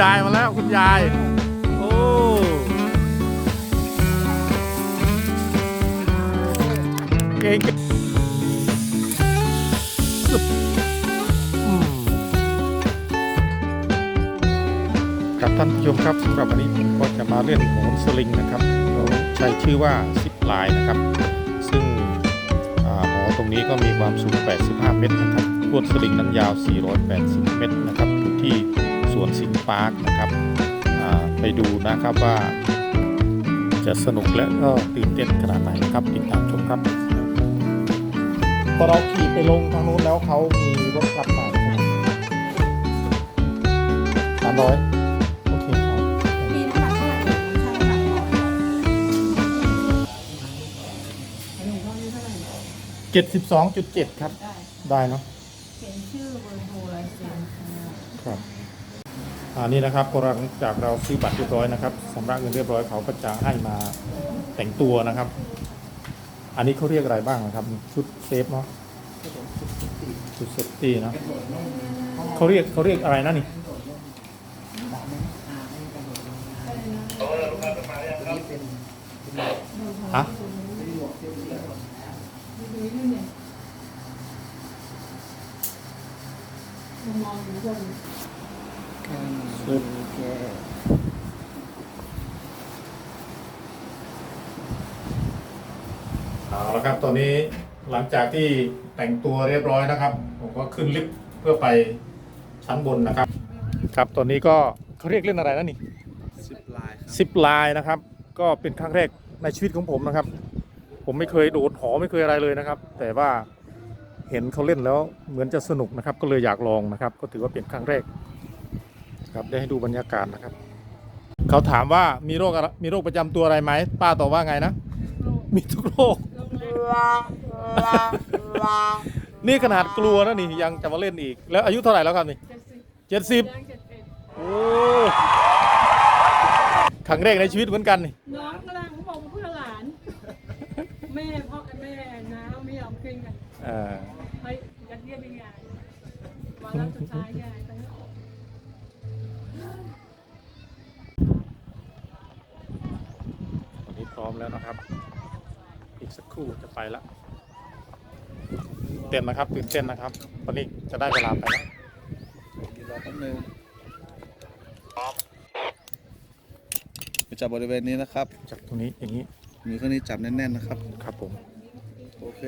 ยายมาแล้วคุณยาย โอ้เก่งเก่งครับท่านผู้ชมครับสำหรับวันนี้ผมก็จะมาเล่นโหนสลิงนะครับใช้ชื่อว่าซิปลน์นะครับ ซึ่งหอตรงนี้ก็มีความสูง 85 เมตรนะครับลวดสลิงนั้นยาว 480 เมตรนะครับอยู่ที่ สวนสิงห์ปาร์คนะครับอ่าไปดูนะครับว่าจะสนุกและก็ตื่นเต้นขนาดไหนนะครับติดตามชมครับพอเราขี่ไปลงทางนู้นแล้วเขามีรถขับมาสามร้อยโอเคครับมีน้ำหนักเท่าไหร่ใช่น้ำหนักหนูเท่านี้เท่าไหร่เจ็ดสิบสองจุดเจ็ดครับ ได้ได้เนาะเขียนชื่อเบอร์โทรลายเซ็นค่ะครับ อันนี้นะครับพอหลังจากเราซื้อบัตรเรียบร้อยนะครับสำหรับเงินเรียบร้อยเขาก็จะให้มาแต่งตัวนะครับ อันนี้เขาเรียกอะไรบ้างนะครับชุดเซฟเนาะชุดเซฟตี้เนาะเขาเรียกเขาเรียกอะไรนะนี่ฮะมองอยู่คน เอาละครับตอนนี้หลังจากที่แต่งตัวเรียบร้อยนะครับ ผมก็ขึ้นลิฟต์เพื่อไปชั้นบนนะครับ ครับตอนนี้ก็เขาเรียกเล่นอะไรนะนี่สิบลายครับซิปไลน์นะครับ ก็เป็นครั้งแรกในชีวิตของผมนะครับ ผมไม่เคยโดดหอไม่เคยอะไรเลยนะครับ แต่ว่าเห็นเขาเล่นแล้วเหมือนจะสนุกนะครับ ก็เลยอยากลองนะครับ ก็ถือว่าเป็นครั้งแรก ครับได้ให้ดูบรรยากาศนะครับ เขาถามว่ามีโรคอะไรมีโรคประจำตัวอะไรไหมป้าตอบว่าไงนะ มีทุกโรค นี่ขนาดกลัวนะนี่ยังจะมาเล่นอีก แล้วอายุเท่าไหร่แล้วครับนี่เจ็ดสิบโอ้ครั้งแรกในชีวิตเหมือนกันนี่น้องกำลังบอกเพื่อหลาน แม่พ่อแม่น้าไม่ยอมขึ้นกันเออเฮ้ยยัดเยียดยังไงวันแล้วสุดท้ายยายไปแล้ววัน พร้อมแล้วนะครับ อีกสักครู่จะไปละตื่นเต้นนะครับตื่นเต้นนะครับวันนี้จะได้เวลาไปแล้วเดี๋ยวรอแป๊บนึงไปจับบริเวณนี้นะครับ จากตรงนี้อย่างนี้มือข้างนี้จับแน่นๆนะครับ ครับผม โอเค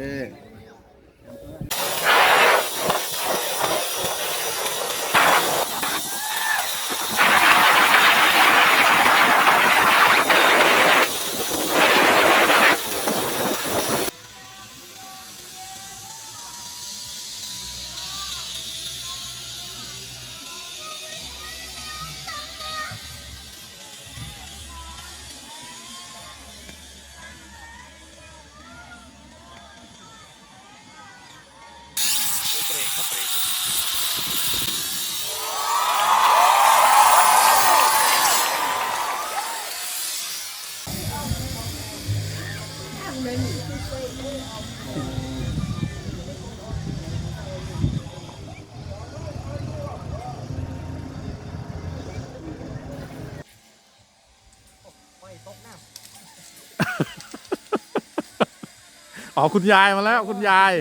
อ๋อ คุณยายมาแล้ว คุณยาย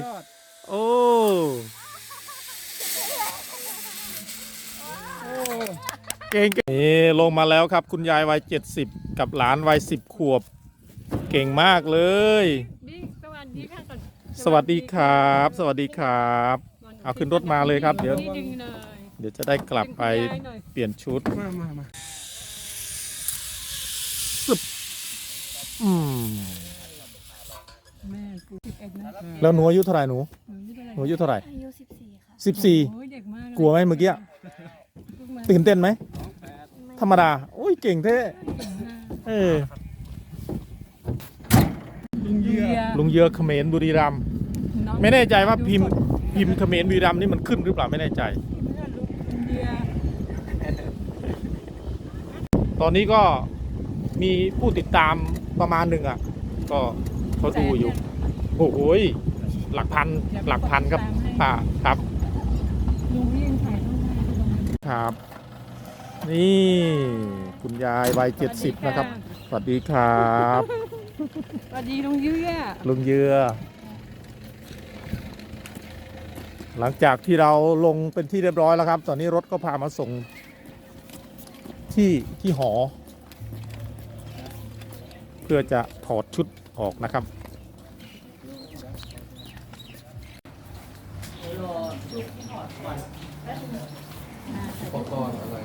โอ้ เก่งเก่งนี่ลงมาแล้วครับ คุณยายวัยเจ็ดสิบกับหลานวัยสิบขวบ เก่งมากเลย บิ๊กสวัสดีค่ะก่อนสวัสดีครับ สวัสดีครับ เอาขึ้นรถมาเลยครับ เดี๋ยว นี่ดึงเลยเดี๋ยวจะได้กลับไปดึงคุณยายหน่อยเปลี่ยนชุด มามามาอืม แม่กูสิบเอ็ดนะแล้วหนูอายุเท่าไหร่หนู หนูนี่เป็นอะไรหนูอายุเท่าไหร่อายุ14ค่ะ สิบสี่โอ้ยเด็กมากเลยกลัวไหมเมื่อกี้ลูกมาตื่นเต้นไหม ธรรมดาโอ้ยเก่งเท่เออลุงเยียลุงเยอะเขมรบุรีรัมย์น้องไม่แน่ใจว่าพิมพ์พิมพ์เขมรบุรีรัมย์นี่มันขึ้นหรือเปล่าไม่แน่ใจเพื่อนลุงเยียตอนนี้ก็มีผู้ติดตามประมาณหนึ่งอะ ก็เขาดูอยู่โอ้โหยหลักพันหลักพันครับป้าครับลุงที่ยังถ่ายรูปให้ดูครับ นี่คุณยายวัยเจ็ดสิบนะครับ สวัสดีครับสวัสดีลุงเยื่อลุงเยือ หลังจากที่เราลงเป็นที่เรียบร้อยแล้วครับ ตอนนี้รถก็พามาส่ง ที่ที่หอ เพื่อจะถอดชุดออกนะครับ อุปกรณ์อะไรเอา